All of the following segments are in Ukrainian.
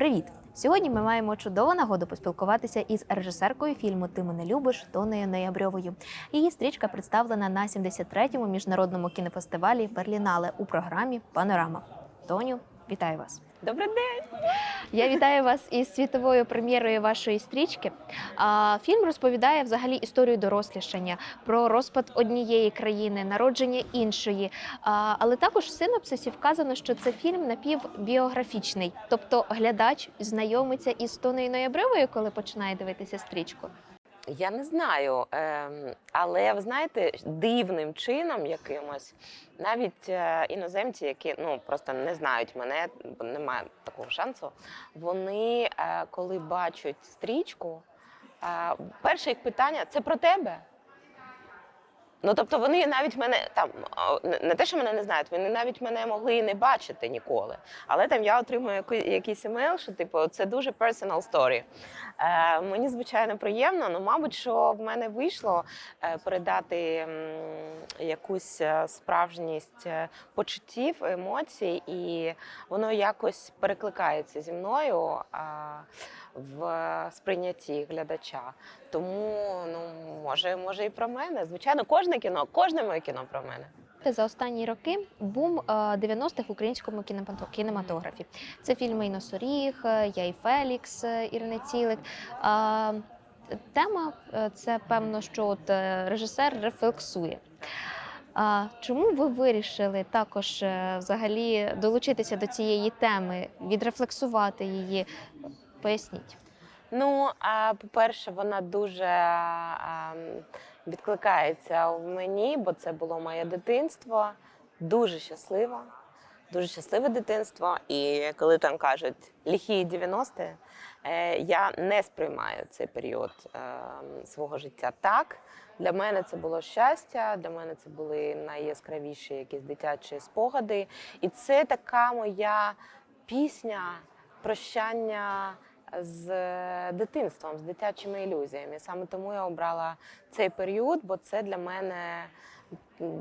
Привіт! Сьогодні ми маємо чудову нагоду поспілкуватися із режисеркою фільму Ти мене любиш Тонею Ноябрьовою. Її стрічка представлена на 73-му міжнародному кінофестивалі Берлінале у програмі Панорама. Тоню, вітаю вас! Добрий день. Я вітаю вас із світовою прем'єрою вашої стрічки. Фільм розповідає взагалі історію дорослішання про розпад однієї країни, народження іншої. Але також в синопсисі вказано, що це фільм напівбіографічний, тобто глядач знайомиться із Тонею Ноябрьовою, коли починає дивитися стрічку. Я не знаю, ем, але ви знаєте, дивним чином якимось, навіть е, іноземці, які ну просто не знають мене, бо немає такого шансу. Вони, е, коли бачать стрічку, е, перше їх питання це про тебе. Ну, тобто вони навіть мене там не- те, що мене не знають, вони навіть мене могли і не бачити ніколи. Але там я отримую якийсь емейл, що типу це дуже personal story. Е, мені звичайно приємно, але мабуть, що в мене вийшло е, передати якусь е, справжність е, почуттів, емоцій, і воно якось перекликається зі мною в сприйнятті глядача. Тому ну може, може і про мене. Звичайно, кожне кіно, кожне моє кіно про мене. За останні роки бум е, 90-х в українському кінемато- кінематографі. Це фільми «І носоріг, е, Я і Фелікс е, Ірини Цілик. Тема е, це певно, що от е, режисер рефлексує. А чому ви вирішили також е, взагалі долучитися до цієї теми, відрефлексувати її? Поясніть. Ну, по-перше, вона дуже відкликається в мені, бо це було моє дитинство. Дуже щасливе, дуже щасливе дитинство. І коли там кажуть ліхі 90-ті, е, я не сприймаю цей період е, свого життя так. Для мене це було щастя, для мене це були найяскравіші якісь дитячі спогади. І це така моя пісня прощання з дитинством, з дитячими ілюзіями. Саме тому я обрала цей період, бо це для мене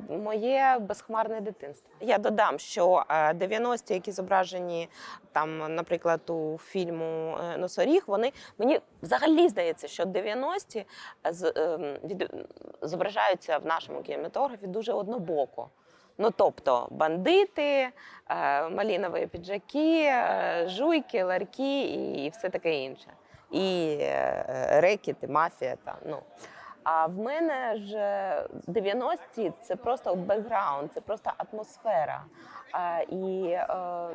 моє безхмарне дитинство. Я додам, що е, 90-ті, які зображені там, наприклад, у фільму е, Носоріг, вони мені взагалі здається, що 90-ті з- ем, зображаються в нашому кінематографі дуже однобоко. Ну, тобто бандити, е, малінові піджаки, е, жуйки, ларки і все таке інше. І е, рекети, мафія там. Ну. А в мене ж 90-ті це просто бекграунд, це просто атмосфера. А, і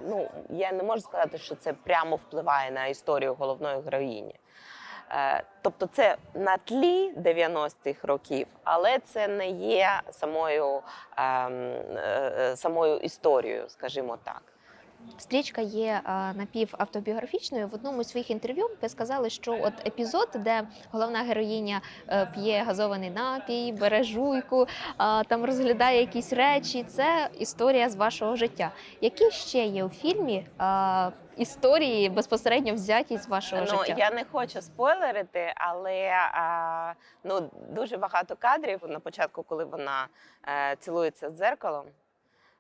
ну, я не можу сказати, що це прямо впливає на історію головної героїні. Е, Тобто це на тлі 90-х років, але це не є самою, ем, е, самою історією, скажімо так. Стрічка є напівавтобіографічною. В одному з своїх інтерв'ю ви сказали, що от епізод, де головна героїня е, п'є газований напій, бере жуйку, там розглядає якісь речі. Це історія з вашого життя. Які ще є у фільмі історії безпосередньо взяті з вашого Ну, життя? я не хочу спойлерити, але а, ну, дуже багато кадрів на початку, коли вона е, цілується з дзеркалом.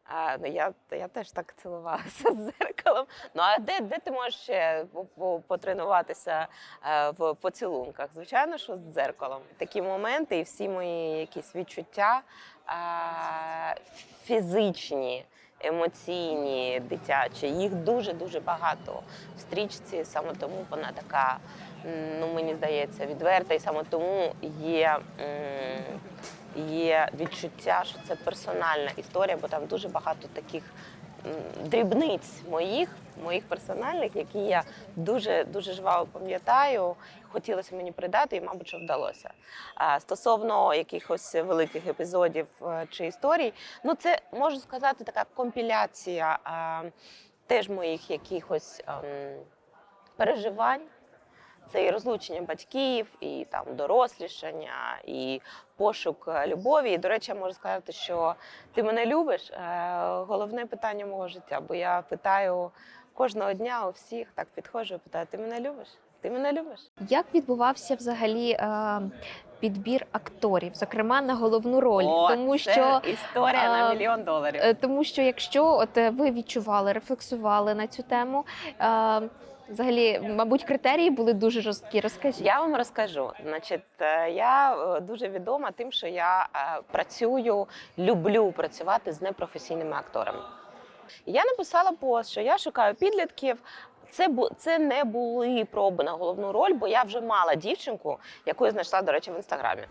А, ну, я, я теж так цілувалася з дзеркалом. Ну а де, де ти можеш ще по- по- потренуватися е, в поцілунках? Звичайно, що з дзеркалом. Такі моменти і всі мої якісь відчуття е, фізичні, емоційні, дитячі. Їх дуже дуже багато в стрічці. Саме тому вона така, ну мені здається, відверта, і саме тому є. Є відчуття, що це персональна історія, бо там дуже багато таких дрібниць моїх, моїх персональних, які я дуже дуже жваво пам'ятаю. Хотілося мені придати, і, мабуть, що вдалося. А стосовно якихось великих епізодів е, чи історій, ну це можу сказати, така компіляція а, теж моїх якихось а, переживань. Це і розлучення батьків, і там дорослішання, і пошук е, любові. І, до речі, я можу сказати, що ти мене любиш. Е, Головне питання мого життя, бо я питаю кожного дня у всіх, так підходжу, і питаю: ти мене любиш? Ти мене любиш? Як відбувався взагалі е, підбір акторів, зокрема на головну роль? О, тому це що історія на мільйон доларів. Тому що якщо от ви відчували, рефлексували на цю тему, е, Взагалі, мабуть, критерії були дуже жорсткі. Розкажіть. Я вам розкажу. Значить, е, я е, дуже відома тим, що я е, працюю, люблю працювати з непрофесійними акторами. Я написала пост, що я шукаю підлітків. Це це не були проби на головну роль, бо я вже мала дівчинку, яку я знайшла, до речі, в інстаграмі.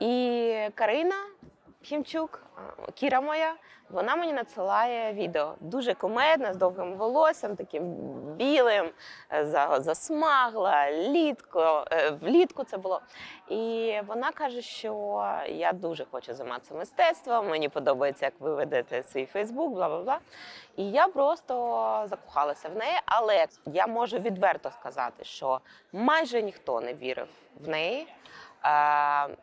І Карина Хімчук, Кіра моя, вона мені надсилає відео. Дуже кумедна, з довгим волоссям, таким білим, е, засмагла, літко, е, влітку це було. І вона каже, що я дуже хочу займатися мистецтвом, мені подобається, як ви ведете свій Фейсбук, бла бла бла. І я просто закохалася в неї, але я можу відверто сказати, що майже ніхто не вірив в неї.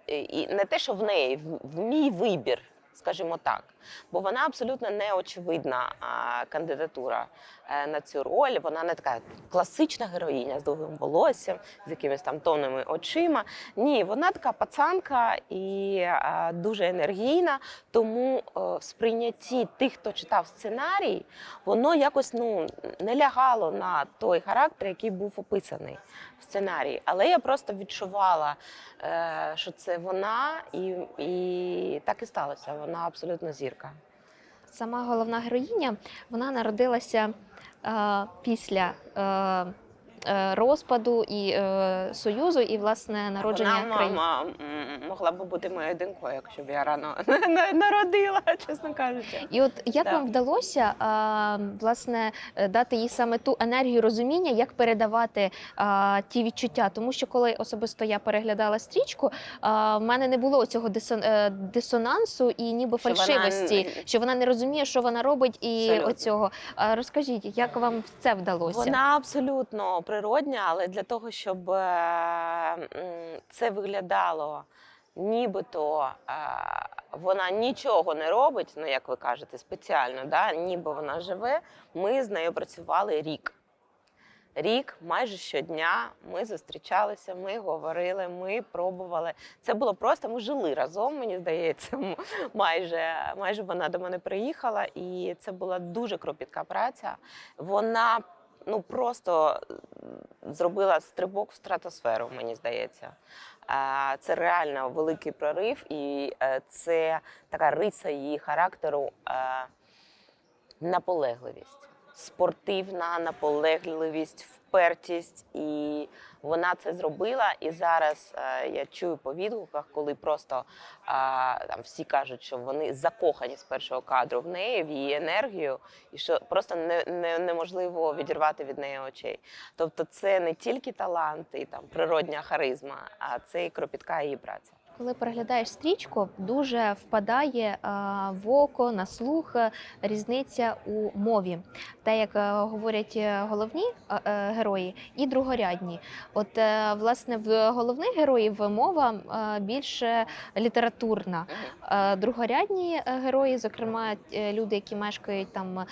І- не те, що в неї, в мій вибір, скажімо так. Бо вона абсолютно неочевидна кандидатура е, на цю роль. Вона не така класична героїня з довгим волоссям, з якимись там тонними очима. Ні, вона така пацанка і е, дуже енергійна. Тому е, в сприйнятті тих, хто читав сценарій, воно якось ну не лягало на той характер, який був описаний в сценарії. Але я просто відчувала, що це вона, і, і так і сталося. Вона абсолютно зірка. Сама головна героїня вона народилася е, після е, розпаду і е, союзу, і власне народження Вона країни. мама могла б бути моєю донькою, якщо б я рано народила, чесно кажучи. І от як Да. вам вдалося власне е, дати їй саме ту енергію розуміння, як передавати ті відчуття? Тому що коли особисто я переглядала стрічку, в мене не було цього дисон, е, дисонансу і ніби Що фальшивості, н- що вона не розуміє, що вона робить, і Абсолютно. оцього. Розкажіть, як вам це вдалося? Вона абсолютно природня, але для того, щоб е, це виглядало нібито е, вона нічого не робить, ну як ви кажете, спеціально, да? ніби вона живе. Ми з нею працювали рік. Рік, майже щодня ми зустрічалися, ми говорили, ми пробували. Це було просто. Ми жили разом, мені здається. Майже, майже вона до мене приїхала, і це була дуже кропітка праця. Вона ну просто зробила стрибок в стратосферу, мені здається. Це реально великий прорив, і е, це така риса її характеру е, наполегливість, спортивна наполегливість, впертість. І вона це зробила. І зараз е, я чую по відгуках, коли просто е, там всі кажуть, що вони закохані з першого кадру в неї, в її енергію, і що просто не, не, неможливо відірвати від неї очей. Тобто, це не тільки талант і там природня харизма, а це і кропітка її праця. Коли переглядаєш стрічку, дуже впадає в око на слух е, різниця у мові, та як е, говорять е, головні герої і другорядні. От власне в головних героїв мова е, більш літературна. Другорядні герої, зокрема люди, які мешкають там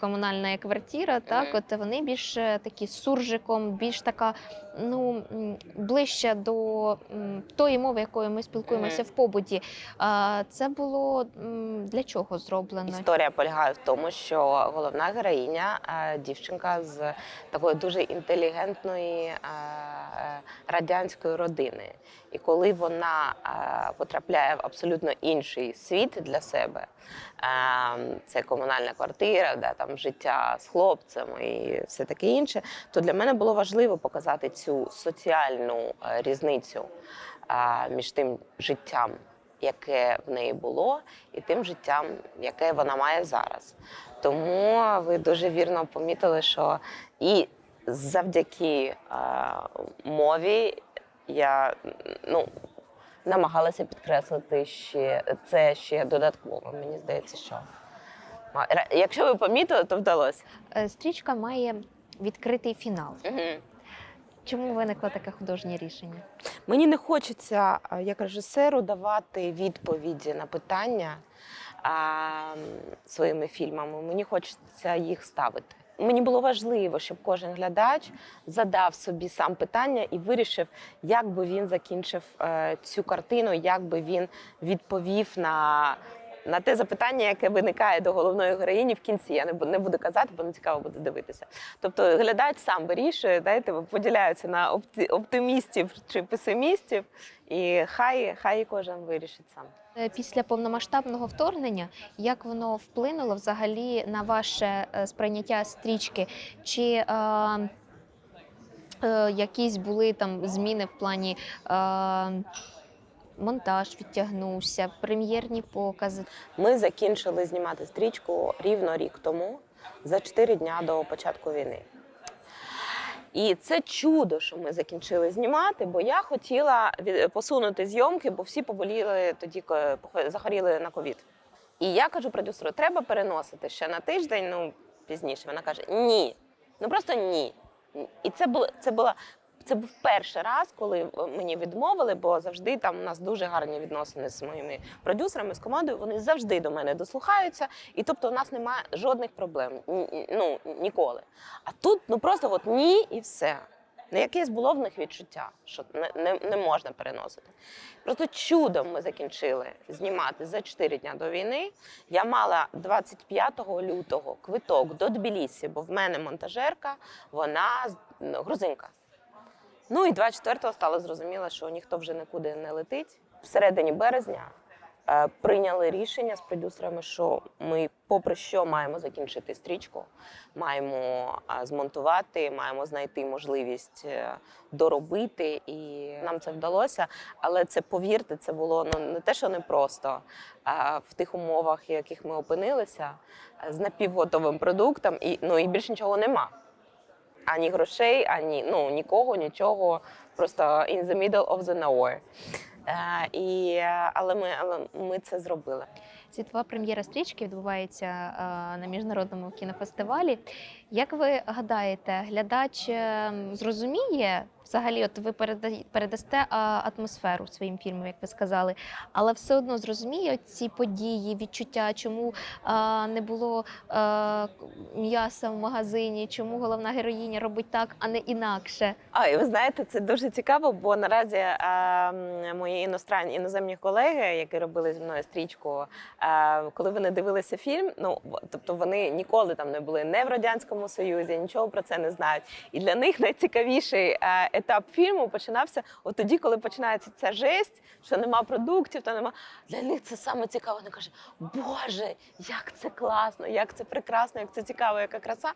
комунальна квартира, так от вони більш такі суржиком, більш така ну ближче до тої мови, якою ми спілкуємося в побуті. Це було для чого зроблено? Історія полягає в тому, що головна героїня е, дівчинка з такої дуже інтелігентної е, е, радянської родини. І коли вона е, потрапляє в абсолютно інший світ для себе, е, це комунальна квартира, да, там життя з хлопцем і все таке інше, то для мене було важливо показати цю соціальну е, різницю між тим життям, яке в неї було, і тим життям, яке вона має зараз. Тому ви дуже вірно помітили, що і завдяки е, мові я ну, намагалася підкреслити ще це ще додатково. Мені здається, що якщо ви помітили, то вдалося. Е, Стрічка має відкритий фінал. Угу. Чому виникло таке художнє рішення? Мені не хочеться як режисеру давати відповіді на питання а, своїми фільмами. Мені хочеться їх ставити. Мені було важливо, щоб кожен глядач задав собі сам питання і вирішив, як би він закінчив е, цю картину, як би він відповів на на те запитання, яке виникає до головної героїні в кінці. Я не буду, казати, бо не цікаво буде дивитися. Тобто глядач сам вирішує, знаєте, поділяються на опти- оптимістів чи песимістів, і хай, хай кожен вирішить сам. Е, Після повномасштабного вторгнення, як воно вплинуло взагалі на ваше е, сприйняття стрічки? Чи е, е, якісь були там зміни в плані е, монтаж відтягнувся, прем'єрні покази? Ми закінчили знімати стрічку рівно рік тому, за 4 дня до початку війни. І це чудо, що ми закінчили знімати, бо я хотіла посунути зйомки, бо всі поболіли тоді, захворіли на ковід. І я кажу продюсеру, треба переносити ще на тиждень, ну пізніше. Вона каже: ні, ну просто ні. І це було це була. Це був перший раз, коли мені відмовили, бо завжди там у нас дуже гарні відносини з моїми продюсерами, з командою. Вони завжди до мене дослухаються, і тобто у нас немає жодних проблем. Ну ніколи. А тут ну просто от ні і все. Не якесь було в них відчуття, що не, не, не можна переносити. Просто чудом ми закінчили знімати за 4 дня до війни. Я мала 25 лютого квиток до Тбілісі, бо в мене монтажерка, вона ну, грузинка. Ну і 24-го стало зрозуміло, що ніхто вже нікуди не летить. Всередині березня е, прийняли рішення з продюсерами, що ми, попри що, маємо закінчити стрічку, маємо е, змонтувати, маємо знайти можливість е, доробити, і нам це вдалося. Але це повірте, це було ну не те, що непросто а в тих умовах, в яких ми опинилися, е, з напівготовим продуктом, і ну і більш нічого нема ані грошей, ані ну нікого, нічого. Просто in the middle of the nowhere. Е, і, але, ми, але ми це зробили. Світова прем'єра стрічки відбувається е, на міжнародному кінофестивалі. Як ви гадаєте, глядач е, зрозуміє взагалі, от ви переда- передасте атмосферу своїм фільмам, як ви сказали, але все одно зрозуміє ці події, відчуття, чому не було м'яса в магазині, чому головна героїня робить так, а не інакше. А і ви знаєте, це дуже цікаво, бо наразі е, мої іностранні іноземні колеги, які робили зі мною стрічку, е, коли вони дивилися фільм, ну тобто вони ніколи там не були не в радянському союзі, нічого про це не знають. І для них найцікавіший е, етап фільму починався от тоді, коли починається ця жесть, що нема продуктів, та нема для них це саме цікаво. Вони кажуть, Боже, як це класно, як це прекрасно, як це цікаво, яка краса.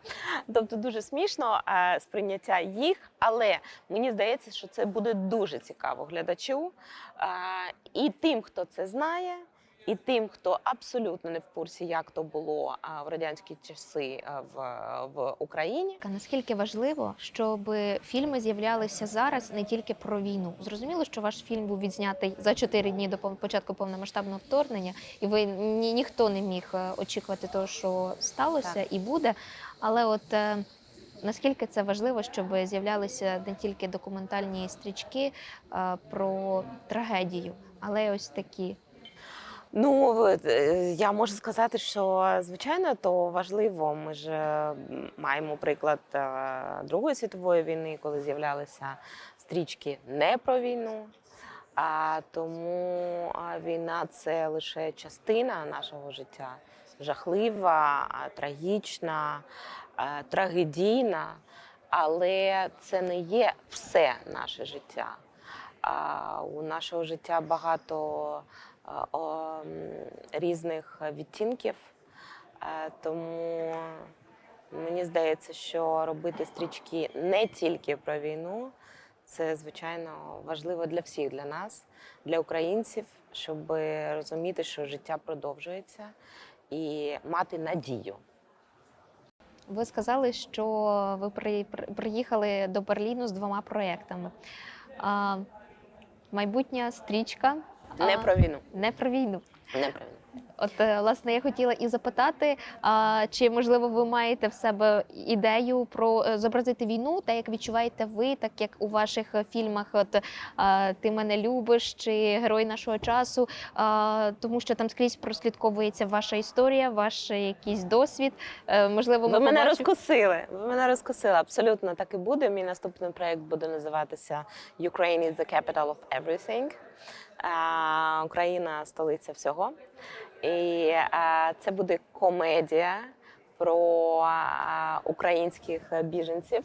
Тобто дуже смішно е, сприйняття їх, але мені здається, що це буде дуже цікаво глядачу е, і тим, хто це знає. І тим, хто абсолютно не в курсі, як то було в радянські часи в, в Україні. Наскільки важливо, щоб фільми з'являлися зараз не тільки про війну? Зрозуміло, що ваш фільм був відзнятий за 4 дні до початку повномасштабного вторгнення, і ви ні, ніхто не міг е, очікувати того, що сталося Так. і буде. Але от е, наскільки це важливо, щоб з'являлися не тільки документальні стрічки е, про трагедію, але й ось такі. Ну е, я можу сказати, що звичайно то важливо. Ми ж е, маємо приклад е, Другої світової війни, коли з'являлися стрічки не про війну. А тому війна це лише частина нашого життя, жахлива, трагічна, трагедійна, але це не є все наше життя. У нашого життя багато різних відтінків. Е, Тому мені здається, що робити стрічки не тільки про війну, це звичайно важливо для всіх, для нас, для українців, щоб розуміти, що життя продовжується і мати надію. Ви сказали, що ви при, при- приїхали до Берліну з двома проєктами. А, майбутня стрічка Не про війну. не про війну. Не про війну. От, е, власне, я хотіла і запитати, а, чи можливо ви маєте в себе ідею про е, зобразити війну, так як відчуваєте ви, так як у ваших е, фільмах, от а, Ти мене любиш чи Герой нашого часу, а, тому що там скрізь прослідковується ваша історія, ваш якийсь досвід. Е, Можливо, ми Ви мене розкусили. Ви мене розкусили. Абсолютно так і буде. Мій наступний проект буде називатися Ukraine is the capital of everything. Україна столиця всього. І це буде комедія про українських біженців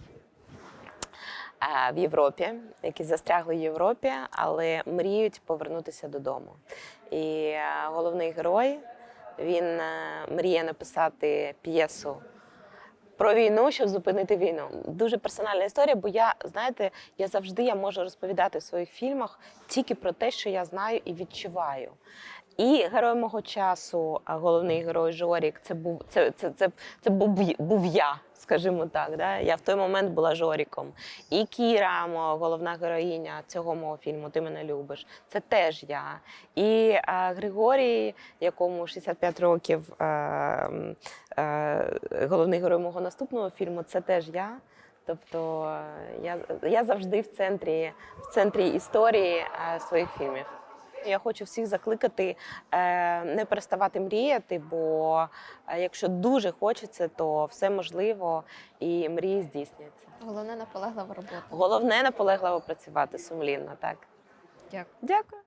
в Європі, які застрягли в Європі, але мріють повернутися додому. І головний герой він мріє написати п'єсу про війну, щоб зупинити війну. Дуже персональна історія, бо я, знаєте, я завжди я можу розповідати в своїх фільмах тільки про те, що я знаю і відчуваю. І герой мого часу, а головний герой Жорік, це був це, це, це, це був, був я, скажімо так. Да? Я в той момент була Жоріком. І Кіра, головна героїня цього мого фільму Ти мене любиш. Це теж я. І а, Григорій, якому 65 років, м, е, головний герой мого наступного фільму, це теж я. Тобто е, я, я завжди в центрі, в центрі історії е, своїх фільмів. Я хочу всіх закликати е, не переставати мріяти, бо е, якщо дуже хочеться, то все можливо і мрії здійсняться. Головне наполеглива робота. Головне наполегливо працювати сумлінно. Так, Дякую. дякую.